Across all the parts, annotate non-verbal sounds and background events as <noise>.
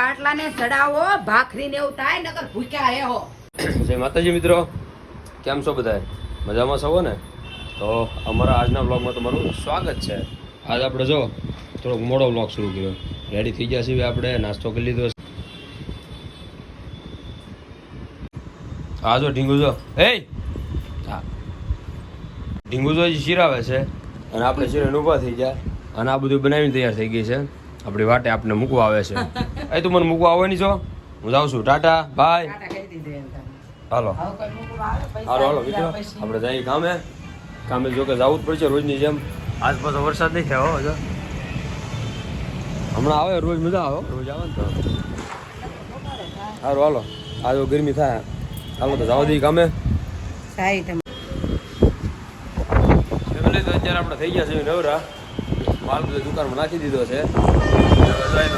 બાટલાને ચડાવો, ભાખરીને એવું થાય નકર ભૂખ્યા હે. જય માતાજી મિત્રો. કેમ છો બધા મજામાં છો ને? તો અમારા આજના બ્લોગમાં તમારું સ્વાગત છે. આજ આપણે જો થોડોક મોડો બ્લોગ શરૂ કર્યો. રેડી થઈ ગયા છીએ આપણે. નાસ્તો કરી લીધો આ જો ઢીંગુ જો. હા ઢીંગુ જો શિરાવે છે. અને આપણે શિરાને ઊભા થઈ ગયા. અને આ બધું બનાવીને તૈયાર થઈ ગઈ છે. આપણી વાટે આપણે મૂકવા આવે છે. એ તું મને મૂકવા આવવાની છો? હું જાઉં છું. ટાટા બાય. હાલો. હાલો હાલો મિત્રો. આપણે જઈએ કામે. કામે જો કે જવું જ પડશે રોજની જેમ. આજ પાછો વરસાદ નહીં થયો હજુ હમણાં આવે રોજ મજા આવે રોજ આવે ને તો. સારું હાલો. આ જો ગરમી થાય. હાલો તો જવા દઈએ કામે. ફેમિલી તો અત્યારે આપણે થઈ ગયા છે નવરા. માલ બધો દુકાનમાં નાખી દીધો છે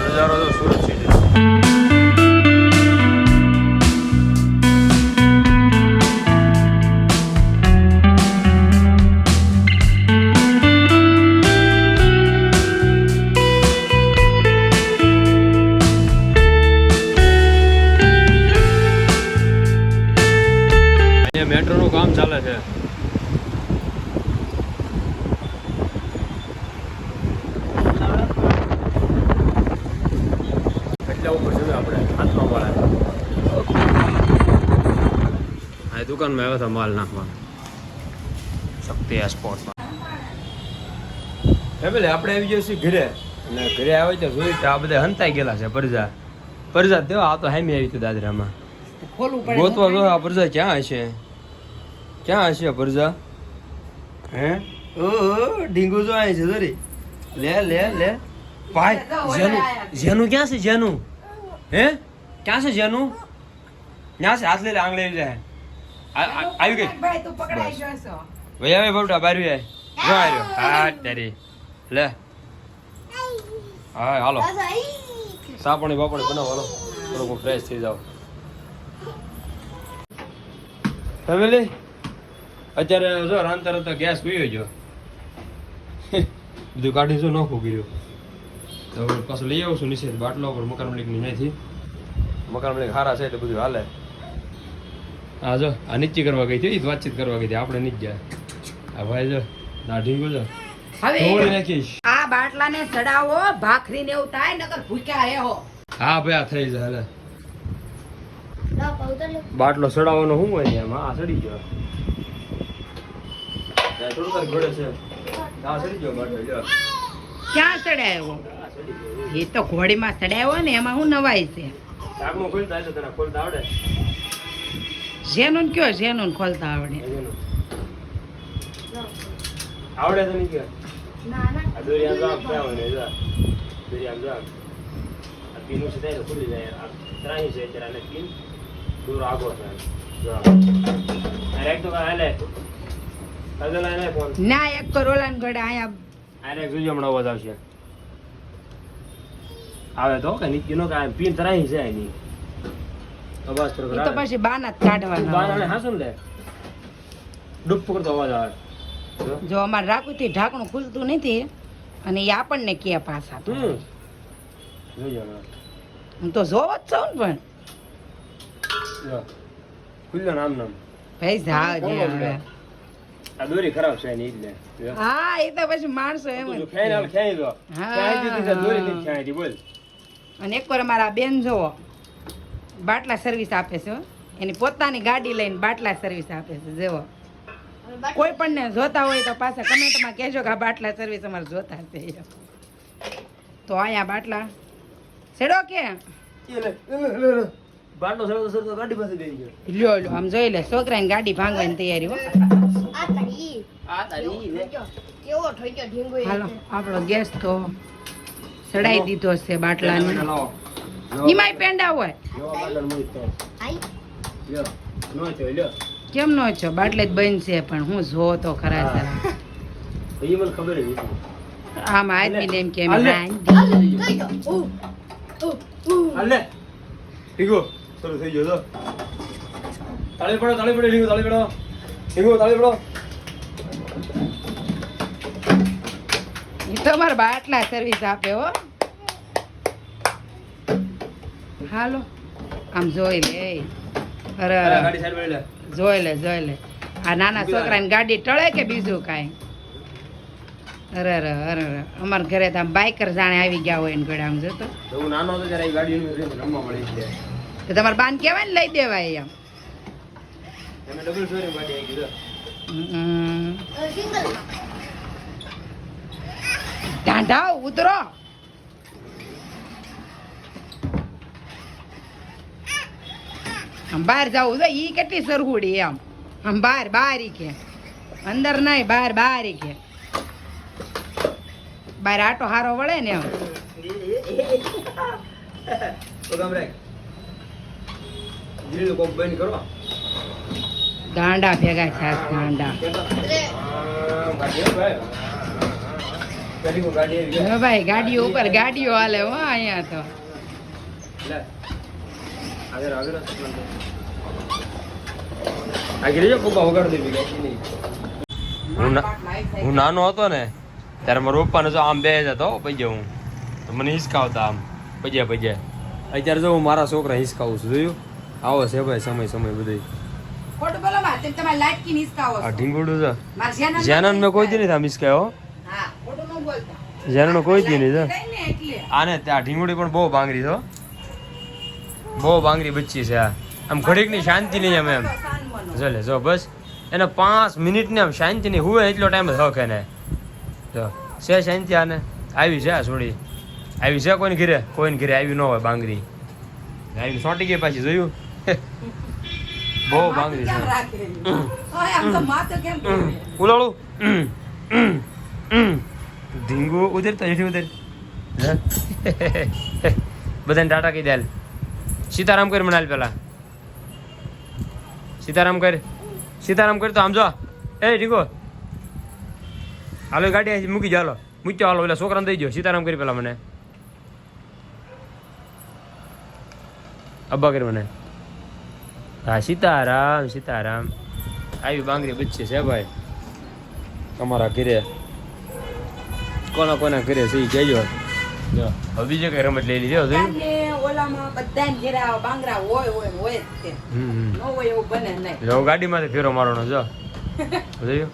નજારો તો સુરત સિટી એટલા ઉપર છે આપણે હાથમાં માલ આ દુકાનમાં આવ્યા હતા માલ નાખવા શક્તિ આ સ્પોર્ટમાં ફેમિલી આપણે આવી જઈએ છીએ ઘરે. અને ઘરે આવે તો જોઈ તો આ બધા હંતાઈ ગયેલા છે પરજા. પરજા દેવા આ તો હામી આવી હતી દાદરામાં. ગોતવા જો આ પરજા ક્યાં હશે? ક્યાં હશે આ પરજા? હે? ઓ ઢીંગુ જો આવી છે જરી લે લે લે. ભાઈ જેનું જેનું ક્યાં છે જેનું હે? ક્યાં છે જેનું? ક્યાં છે? હાથ લે લે આંગળી લઈ જાય આવી ગઈ. ભાઈ તું પકડાઈ ભાઈ આવે બબડા બારી જાય જો આવ્યો હા તારી. લે. હા હાલો. સાપણી બાપણી બનાવો હાલો. હું ફ્રેશ થઈ જાવ ફેમિલી અત્યારે જો રાંતર તો ગેસ પીયો જો <laughs> બધું કાઢી જો નોખું કર્યું. તો પાછું લઈ આવું છું નીચે બાટલો પર મકાન માલિકની ત્યાંથી મકાન મલિક હારા છે એટલે બધું હાલે. હા જો આ નીચી કરવા ગઈ હતી વાતચીત કરવા ગઈ હતી. આપણે નીચ ગયા આ ભાઈ જો ના ઢીંગો જો. હવે નાખીશ. આ બાટલાને ચડાવો ભાખરીને એવું થાય નકર ભૂખ્યા રહેવો હા. ભાઈ આ થઈ જાય હાલે. બાટલો ચડાવવાનો શું હોય ને એમાં? આ ચડી ગયો. ત્યાં ઘોડે છે. આ સડી ગયો બાટલો ક્યાં ચડાયો ગયો એ તો ઘોડીમાં ચડાયો ને એમાં હું નવાય છે. જેનું કયો? જેનું ખોલતા આવડે. આવડે તો નહીં ને એક કરોલા રોલાન ગળે અહીંયા આને જોજો હમણાં અવાજ આવશે. આવે તો કે નીચે નો કાંઈ પીન તરાઈ છે એની એ તો પછી બાના કાઢવાના બાના. હાસું લે ડૂબ કરતો અવાજ આવે જો. અમારે રાખુથી ઢાંકણું ખુલતું નથી અને એ આપણને કે પાછા તો. હું તો જોવો જ છું ને પણ ખુલ્લો નામ નામ ભાઈ જાવ જે હવે આ દોરી ખરાબ છે એની એટલે હા એ તો પછી માણસો એમ તું હાલ, કહે. દો. હા. દોરી ખેંચી, બોલ. અને એક વાર મારા બેન જોવો બાટલા સર્વિસ આપે છે એની પોતાની ગાડી લઈને બાટલા સર્વિસ આપે છે જેવો કોઈ પણ ને જોતા હોય તો પાછા કમેન્ટમાં કહેજો કે આ બાટલા સર્વિસ અમારે જોતા છે. તો અહીંયા બાટલા. છેડો કે? બાટલો સરતો સરતો ગાડી પાસે બેસી ગયો. લ્યો લ્યો આમ જોઈ લે છોકરાની ગાડી ભાંગવાની તૈયારી હો. હાલો આપણો ગેસ તો ચડાઈ દીધો છે બાટલાને. એમાંય પેંડા હોય. કેમ નો છો બાટલે જ બનશે પણ હું જો તો ખરા હતી. આમ આદમીને એમ કે એમ હાલે. રાંધી. ઠીકો, શરૂ થઈ ગયો તો. તાળી પડો, તાળી પડો, તાળી પડો. તાળી પડો. એ તો અમારા બાટલા સર્વિસ આપે હો. હાલો આમ જોઈ લે. એ. અરે. અરે ગાડી સાઈડ લે. જોઈ લે જોઈ લે. આ નાના છોકરાની ગાડી ટળે કે બીજું કાંઈ? અરે અરે અરે અરે. અમારા ઘરે તો આમ બાઇકર જાણે આવી ગયા હોય ને ઘરે આમ જોતો તો હું નાનો હતો ત્યારે ગાડી રમવા મળી તો તમારે બાન કહેવાય ને લઈ દેવાય એમ. ડબલ સ્ટોરી ગાડી આવી ગઈ. ઢાંઢા ઉતરો. બહાર જવું તો ઈ કેટલી સરહુડી એમ. આમ બહાર બહાર કે. અંદર નહીં બહાર બહાર કે. બહાર આટો હારો વળે ને એમ. ગાંડા ભેગા થયા ગાંડા ભાઈ ગાડીઓ ઉપર ગાડીઓ હાલે હો અહીંયા તો. નહીં હું નાનો હતો ને ત્યારે મારા પપ્પાને જો આમ બે જતો પૈજે હું તો મને હિસકાવતા આમ પૈજે પૈજે અત્યારે જો હું મારા છોકરા હિસકાવું છું જોયું? આવો છે ભાઈ સમય સમય બધું. આ ઢીંગુડું છે. મારે મેં કોઈ દી નથી આમ હિસકાયો જેનાનો કોઈ દી નહીં આને ત્યાં ઢીંગુડી પણ બહુ ભાંગરી છો બહુ ભાંગરી બચ્ચી છે આ. આમ ઘડીકની શાંતિ નહીં એમ એમ. જો લે જો બસ. એને પાંચ મિનિટની આમ શાંતિ નહીં હુએ એટલો ટાઈમ જ હક એને. જો છે શાંતિ આને? આવી છે આ છોડી. આવી છે કોઈને ઘીરે? કોઈને ઘરે આવી ન હોય બાંગરી આવી સોટી ગઈ પાછી જોયું? <laughs> બહુ બાંગરી છે. <clears throat> ઉલાળું. ધીંગુ ઉધર તો હેઠી ઉધર બધાને ટાટા કહી દે સીતારામ કર મને હાલ પેલા. સીતારામ કર. સીતારામ કર તો આમ જો. એ, ઢીંગો. હાલો, ગાડી મૂકી જાલો મૂક્યો, હાલો એટલે છોકરાને દઈ દો સીતારામ કરી પેલા મને. અબ્બા કરી મને. હા, સીતારામ સીતારામ. આવી બાંગરી બચશે છે, ભાઈ. તમારા ઘરે. કોના કોના ઘરે છે જઈજો જો હવે બીજે કઈ રમત લઈ લીધી હો જોયું ઓલામાં બધાને ઘેરે બાંગરા હોય હોય હોય જ તે. હમ હમ. હોય એવું બને નહીં. જો ગાડીમાંથી ફેરો મારવાનો જો. જોયું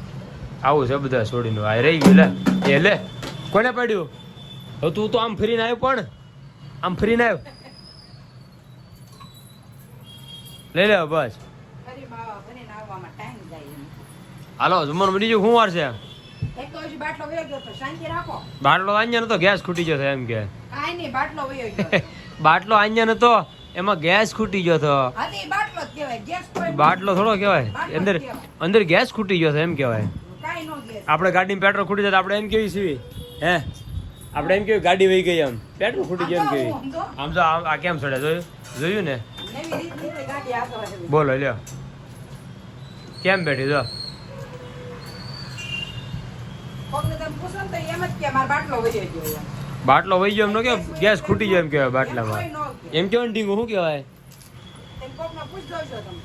આવું છે બધા છોડીને. આ રહી ગયું લે. એ લે. કોને પડ્યું? હવે તું તો આમ ફરીને આવ્યો પણ. આમ ફરીને આવ્યો. લઈ લેવા બસ. ફરી. હાલો જમવાનું ગયું? શું વાર છે? હજી બાટલો વયો ગયો તો શાંતિ રાખો. બાટલો નતો ગેસ ખૂટી ગયો એમ કે. કાઈ નહીં બાટલો વયો ગયો <laughs> બાટલો અહીંયા નતો એમાં ગેસ ખૂટી ગયો તો. બાટલો જ કહેવાય ગેસ બાટલો થોડો કહેવાય અંદર અંદર ગેસ ખૂટી ગયો એમ કહેવાય. આપણે ગાડીમાં પેટ્રોલ ખૂટી જાય તો આપણે એમ કેવી સીવી? હે? આપણે એમ કેવી ગાડી વહી ગઈ એમ? પેટ્રોલ ખૂટી ગયું એમ કેવી? આમ તો. આ કેમ ચડે જોયું? જોયું ને. બોલો લ્યો. કેમ બેઠી જો કોકને તમે પૂછો ને તો એમ જ કે મારો બાટલો વહી ગયો એમ. નો કે ગેસ ખૂટી ગયો એમ કહેવાય બાટલામાં. એમ કેવાય ઢીંગું શું કહેવાય તું પડવા નહીં છો તમે.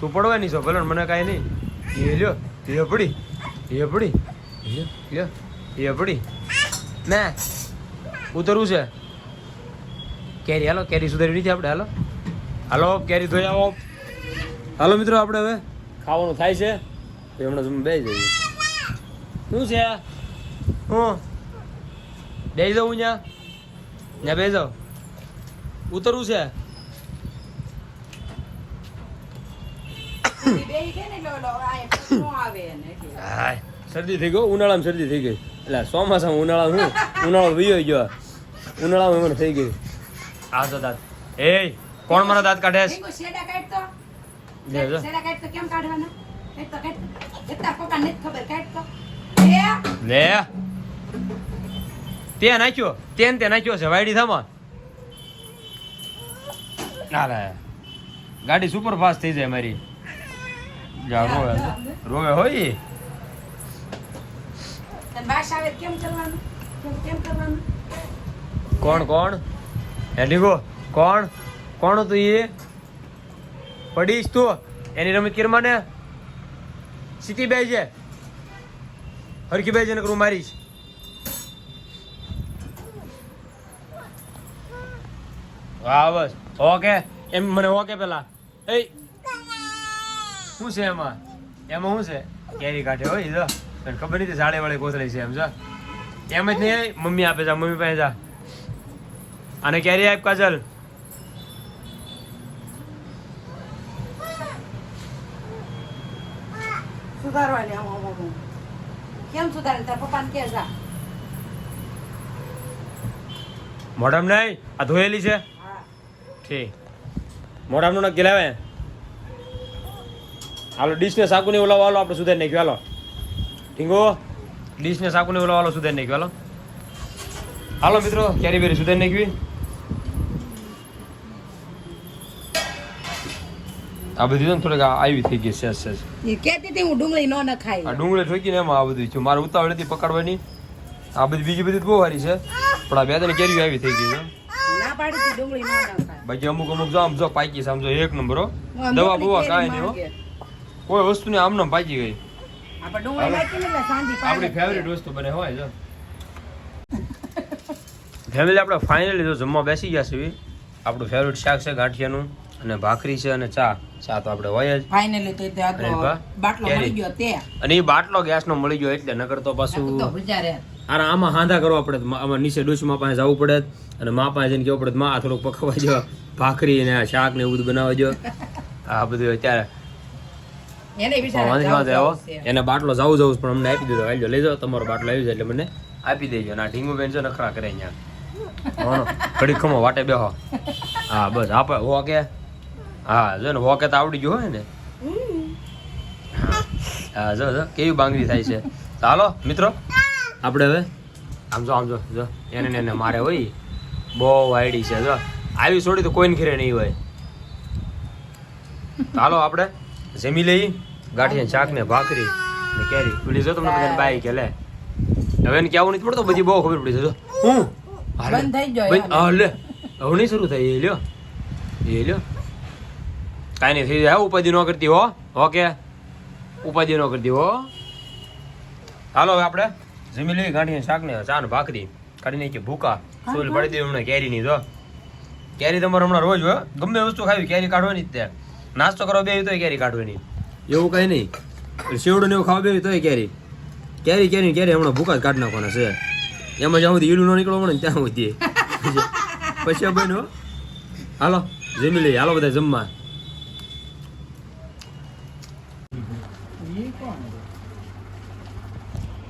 તું પડવાની છો ભલે ને મને કાંઈ નહીં. એ લ્યો એ પડી એ પડી લ્યો એ પડી ના ઉતરવું છે? કેરી હાલો કેરી સુધારી નથી આપણે હાલો. હાલો કેરી ધોઈ આવો. હાલો મિત્રો આપણે હવે ખાવાનું થાય છે? તો હમણાં બે જઈએ. શું છે? હું. બે જાઉં ત્યાં ત્યાં બે જાઉં. ઉતરવું છે. <coughs> શરદી થઈ ગયો ઉનાળામાં શરદી થઈ ગઈ. એટલે ચોમાસામાં ઉનાળા હું ઉનાળો વયો ગયો. ઉનાળામાં મને થઈ ગઈ. આ તો દાંત. એ કોણ મારા દાંત કાઢે છે? કેમ કાઢવાના? લે. તે નાખ્યો તેન તે નાખ્યો છે વાયડી થામાં ના લે ગાડી સુપર ફાસ્ટ થઈ જાય મારી. જા રોવે. રોવે હોય? ઈ. બાસ આવે કેમ કરવાનું? કેમ- કેમ કરવાનું? કોણ કોણ? હેલીગો કોણ? કોણ હતું એ? પડીશ તું. એની રમત કિરમાને સીટી બે છે. હરકી બે છે ને કરું મારીશ. હા બસ. ઓકે? એમ મને ઓકે પેલા. એ શું છે એમાં? એમાં શું છે? કેરી કાઢે હોય જો. તને ખબર નથી સાડે વાળી કોથળી છે એમ જો. એમ જ નહીં મમ્મી આપે જા મમ્મી પાસે જા. અને કેરી આપ કાજલ? સુધારવાની આમ. કેમ સુધારે? તાર પપ્પાને કે જા. મોઢામ નહીં? આ ધોયેલી છે. ઠીક. મોઢામનું નક્કી લાવે હાલો ડીશને સાકુની ઓલા વાલો આપણે સુધારી નાખ્યું હાલો. ઢીંગો ડીશને સાકુની ઓલા વાલો સુધારી નાખ્યું હાલો. હાલો મિત્રો કેરી બેરી સુધારી નાખવી આ બધી છે ને થોડીક આવી થઈ ગઈ છે છે એ કહેતી હતી હું ડુંગળી નો આ ડુંગળી ઠોકીને એમાં આ બધું છે મારે ઉતાવળ હતી પકડવાની. આ બધી બીજી બધી બહુ સારી છે. પણ આ બે ત્રણ કેરીઓ આવી થઈ ગઈ છે. ના પાડી ડુંગળી નો નખાય. બાકી અમુક અમુક જો આમ જો પાકી છે આમ જો એક નંબર હો. દવા બવા કાંઈ નહીં હો. કોઈ વસ્તુ ને આમ નામ પાકી ગઈ. આપણે ડુંગળી નાખી ને સાંધી આપણી ફેવરિટ વસ્તુ બને હોય જો. ફેમિલી આપણે ફાઇનલી જો જમવા બેસી ગયા છીએ. આપણું ફેવરેટ શાક છે ગાંઠિયાનું અને ભાખરી છે અને ચા. ચા તો આપણે હોય જ. ફાઇનલી તો તે બાટલો. મળી ગયો તે. અને એ બાટલો ગેસનો મળી ગયો એટલે નકર તો પાછું અરે આમાં હાંધા કરવા પડે આમાં નીચે ડોશીમાં પાસે જવું પડે. અને મા પાસે જઈને કેવું પડે મા આ થોડુંક પકવવા જો ભાખરી ને શાક ને એવું બધું બનાવવા જો આ બધું અત્યારે એને બાટલો જવું જવું પણ અમને આપી દીધો. લઈ જાઓ તમારો બાટલો આવી જાય એટલે મને આપી દેજો. ના ઢીંગુ બેન છે નખરા કરે અહીંયા. ઘડી ખમો વાટે બેહો. હા બસ આપે હો કે હા જો ને હો કે તો આવડી ગયો હોય ને. હા જો જો કેવી બાંગડી થાય છે. હાલો મિત્રો. આપણે હવે? આમ જો આમ જો જો. એને એને મારે હોય. બહુ વાયડી છે જો. આવી છોડી તો કોઈને ઘરે નહીં હોય. ચાલો હાલો આપણે. જમી લઈ. ગાંઠિયા શાક ને ભાખરી ને કેરી. પેલી જો તમને બધાને બાઈ કે લે. હવે એને કેવું નથી પડતો બધી બહુ ખબર પડી છે જો. હું. બંધ થઈ ગયો હા લે હવે નહીં શરૂ થઈ એ લ્યો. એ લ્યો. કાંઈ નહીં થઈ જાય. હા, ઉપાધિ ન કરતી હો. ઓકે ઉપાધિ ન કરતી હો. હાલો હવે આપણે. જમી લઈએ ગાંઠી શાક ને ચા ને ભાખરી કાઢી નાખી ભૂકા. સોલ પડી દે હમણાં કેરી ની જો. કેરી તમારે હમણાં રોજ હોય ગમે વસ્તુ ખાવી કેરી કાઢવાની જ તે. નાસ્તો કરવા બે તોય કેરી કાઢવાની. એવું કઈ નહીં. શેવડું ને એવું ખાવા બે તોય કેરી. કેરી કેરી કેરી હમણાં ભૂકા જ કાઢી નાખવાના છે. એમાં જ્યાં સુધી ઈડું ન નીકળો ને ત્યાં સુધી. પછી બન્યો હાલો જમી લઈએ હાલો બધા જમવા.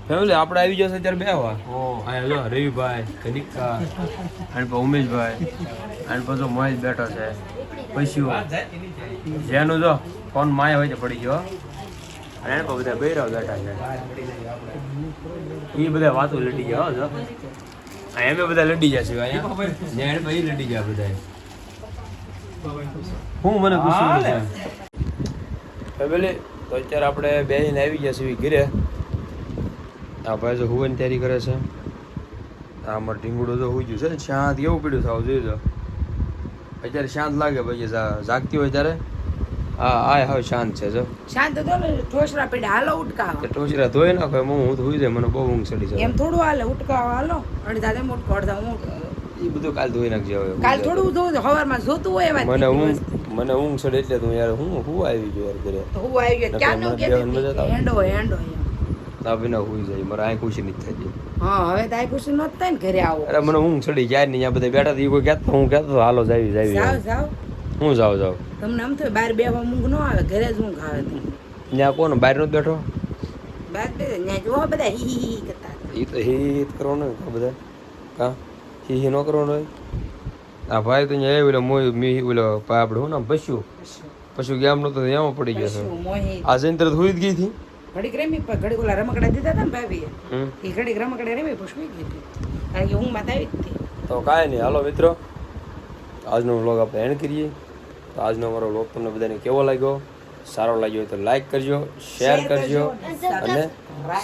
ફેમિલી આપણે આવી જશે ત્યારે બે વાર. અહીંયા જો રવિભાઈ કનિકા અને પછી ઉમેશભાઈ. અને પછી મહેશ બેઠો છે. પછી જેનું જો ફોન માય હોય તો પડી ગયો. અને એને બધા બૈરાવ બેઠા છે. એ બધા વાતો લડી ગયા હો જો. એમે બધા લડી જશે અહીંયા. એને પછી લડી ગયા બધા હું મને પૂછ્યું ફેમિલી તો અત્યારે આપણે બેસીને આવી ગયા છીએ ઘરે. આ ભાઈ જો હુવાની તૈયારી કરે છે. આ અમારે ઢીંગુડો તો હોઈ ગયું છે. શાંત એવું પીડ્યું થાવ જોઈ તો અત્યારે શાંત લાગે પછી જાગતી હોય ત્યારે. હા આ હવે શાંત છે જો. શાંત તો ઠોસરા પીડા હાલો ઉટકાવા. ઠોસરા ધોઈ નાખો એમાં હું ધોઈ જાય મને બહુ ઊંઘ ચડી જાય. એમ થોડું હાલે ઉટકાવો હાલો. અને દાદા મોટકો અડધા મોટકો એ બધું કાલ ધોઈ નાખજે હવે કાલ થોડું ધોવું સવારમાં જોતું હોય એવા મને ઊંઘ. મને ઊંઘ ચડે એટલે તું યાર હું હું આવી ગયો યાર ઘરે. હું આવી ગયો. ક્યાં નું મને કહેતી બેહવાનું મજા હતી? આવે. હેંડો હેંડો ના વિના હુઈ જાય મારે આય ખુશી નથી થતી. હા હવે તો ખુશી નહોતી થાય ને ઘરે આવો. અરે મને હું ચડી જાય નહીં બધા બેઠા હતા કોઈ કહેતો હું કહેતો હતો, હાલો જાવી જાવ જાવી જાવ હું જાવ જાવ તમને આમ થયું બહાર ન આવે ઘરે જ ઊંઘ આવે તમને. ત્યાં કોણ બહાર નો બેઠો? બહાર ત્યાં જોવો બધા હી હી હી કરતા એ તો હી ને બધા. કા? હી હી ન કરો હોય? આ ભાઈ તો અહીંયા ઓલો મોય મી ઓલો આપણે હું નામ? પશુ. પશુ. નો તો એમાં પડી ગયો છે. આ જઈને તરત જ ગઈ હતી? ઘડીક રમી પણ ઘડીક ઓલા રમકડા દીધા હતા ને ભાભીએ. એ ઘડીક રમકડા રમી પુષ્પી ગઈ હતી કારણ કે ઊંઘમાં તો આવી જ હતી. તો કાંઈ નહીં. હાલો મિત્રો આજનો વ્લોગ આપણે એન્ડ કરીએ. તો આજનો અમારો વ્લોગ તમને બધાને કેવો લાગ્યો? સારો લાગ્યો હોય તો લાઈક કરજો શેર કરજો અને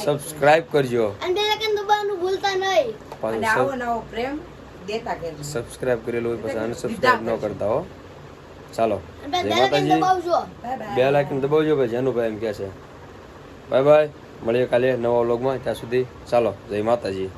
સબસ્ક્રાઇબ કરજો. અને બે સેકન્ડ દબાવવાનું ભૂલતા નહીં. અને પાછું આવો નવો પ્રેમ દેતા કરજો સબસ્ક્રાઇબ કરેલું હોય પછી અનસબસ્ક્રાઇબ ન કરતા હો. ચાલો. બે જય માતાજી. બે લાઈકન દબાવજો ભાઈ જેનુભાઈ એમ કહે છે. Bye bye. મળીએ કાલે નવા વ્લોગમાં. ત્યાં સુધી ચાલો જય માતાજી.